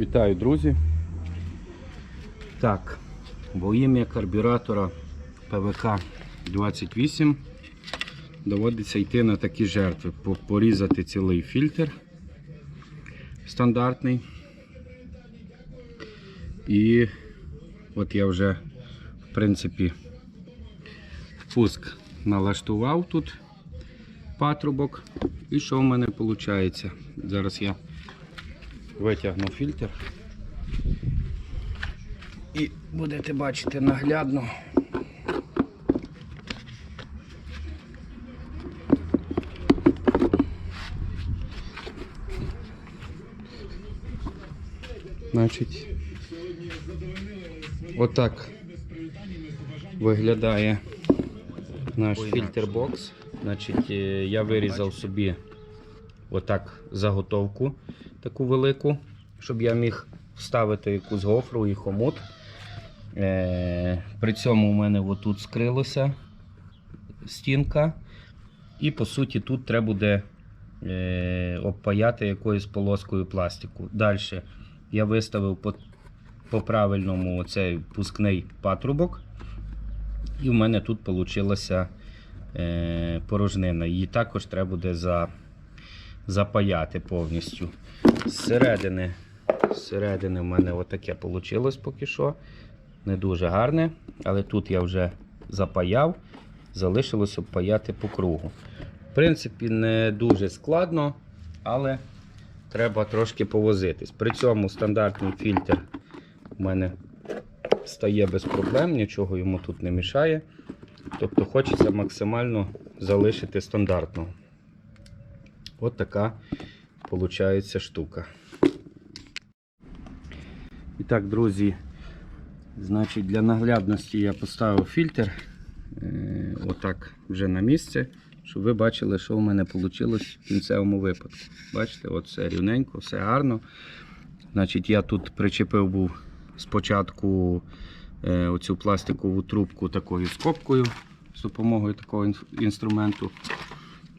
Вітаю, друзі. Так, во ім'я карбюратора ПВК 28 доводиться йти на такі жертви. Порізати цілий фільтр стандартний. І от я вже, в принципі, пуск налаштував тут патрубок. І що в мене виходить? Зараз я витягну фільтр. І будете бачити наглядно. Значить, отак виглядає наш фільтр-бокс. Значить, е, я вирізав собі отак заготовку таку велику, щоб я міг вставити якусь гофру і хомут. Е, при цьому у мене отут скрилося стінка. І по суті тут треба буде е, обпаяти якоюсь полоскою пластику. Далі я виставив по, по правильному цей пускний патрубок. І в мене тут вийшла е, порожнина. Її також треба буде за, запаяти повністю. Зсередини, зсередини в мене отаке вийшло поки що. Не дуже гарне, але тут я вже запаяв, залишилось обпаяти по кругу. В принципі, не дуже складно, але треба трошки повозитись. При цьому стандартний фільтр у мене стає без проблем, нічого йому тут не мішає. Тобто хочеться максимально залишити стандартно. От така виходить штука. І так, друзі, значить для наглядності я поставив фільтр е, отак вже на місце, щоб ви бачили, що в мене вийшло в кінцевому випадку. Бачите, от все рівненько, все гарно. Значить, я тут причепив був спочатку е, оцю пластикову трубку такою скобкою з допомогою такого інструменту.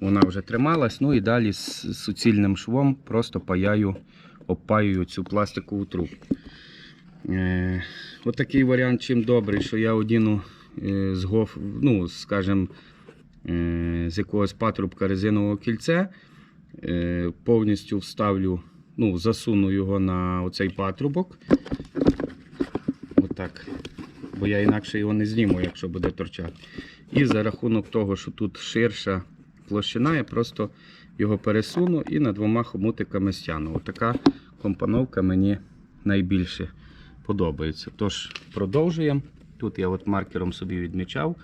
Вона вже трималась. Ну і далі з суцільним швом просто паяю, обпаюю цю пластикову трубку. Е, от такий варіант чим добрий, що я одіну е, з гоф, ну, скажем, е, з якогось патрубка резинового кільце, е, повністю вставлю, ну, засуну його на оцей патрубок. Отак. Бо я інакше його не зніму, якщо буде торчати. І за рахунок того, що тут ширша площина, я просто його пересуну і на двома хомутиками стягну. Отака компоновка мені найбільше подобається. Тож, продовжуємо. Тут я от маркером собі відмічав.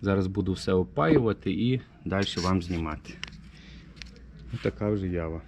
Зараз буду все опаювати і далі вам знімати. Така вже ява.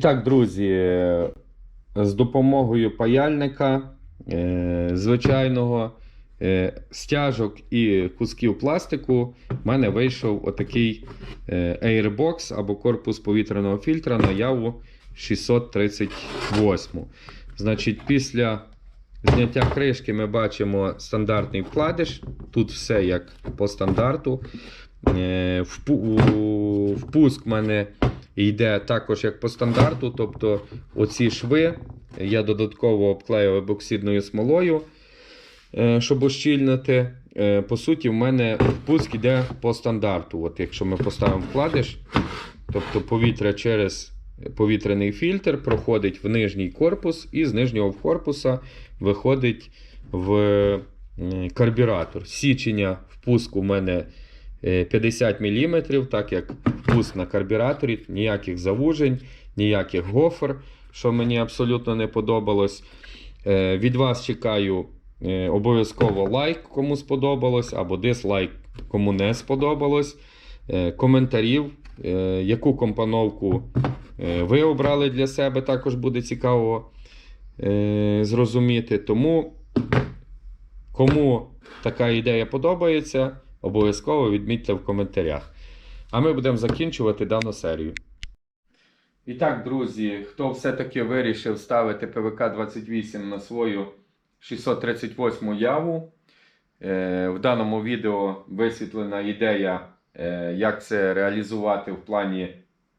Так, друзі, з допомогою паяльника е, звичайного е, стяжок і кусків пластику в мене вийшов отакий е, Airbox або корпус повітряного фільтра на яву 638. Значить, після зняття кришки ми бачимо стандартний вкладиш. Тут все як по стандарту. Впуск в мене йде також як по стандарту. Тобто оці шви я додатково обклею ебоксидною смолою, е, щоб ощільнити. Е, По суті, в мене впуск йде по стандарту. От Якщо ми поставимо вкладиш, тобто повітря через повітряний фільтр проходить в нижній корпус, і з нижнього корпуса виходить в карбюратор. Січення впуску в мене 50 мм, так як впуск на карбюраторі, ніяких завужень, ніяких гофр, що мені абсолютно не подобалось. Е, Від вас чекаю е, обов'язково лайк, кому сподобалось, або дизлайк, кому не сподобалось. Е, Коментарів, е, яку компоновку е, ви обрали для себе, також буде цікаво е, зрозуміти. Тому, кому така ідея подобається, обов'язково відмітьте в коментарях. А ми будемо закінчувати дану серію. І так, друзі, хто все-таки вирішив ставити ПВК-28 на свою 638 яву, е, в даному відео висвітлена ідея, е, як це реалізувати в плані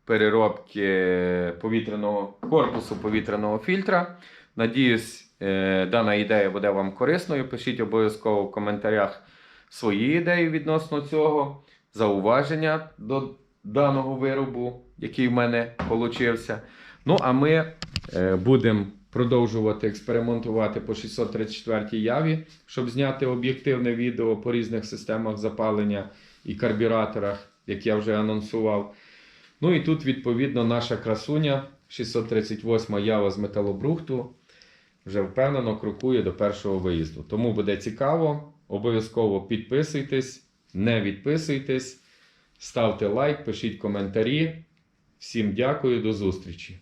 переробки повітряного корпусу повітряного фільтра. Надіюсь, е, дана ідея буде вам корисною. Пишіть обов'язково в коментарях свої ідеї відносно цього, зауваження до даного виробу, який в мене получився. Ну, а ми е, будемо продовжувати експериментувати по 634 яві, щоб зняти об'єктивне відео по різних системах запалення і карбюраторах, як я вже анонсував. Ну і тут, відповідно, наша красуня 638 ява з металобрухту вже впевнено крокує до першого виїзду. Тому буде цікаво. Обов'язково підписуйтесь, не відписуйтесь, ставте лайк, пишіть коментарі. Всім дякую, до зустрічі!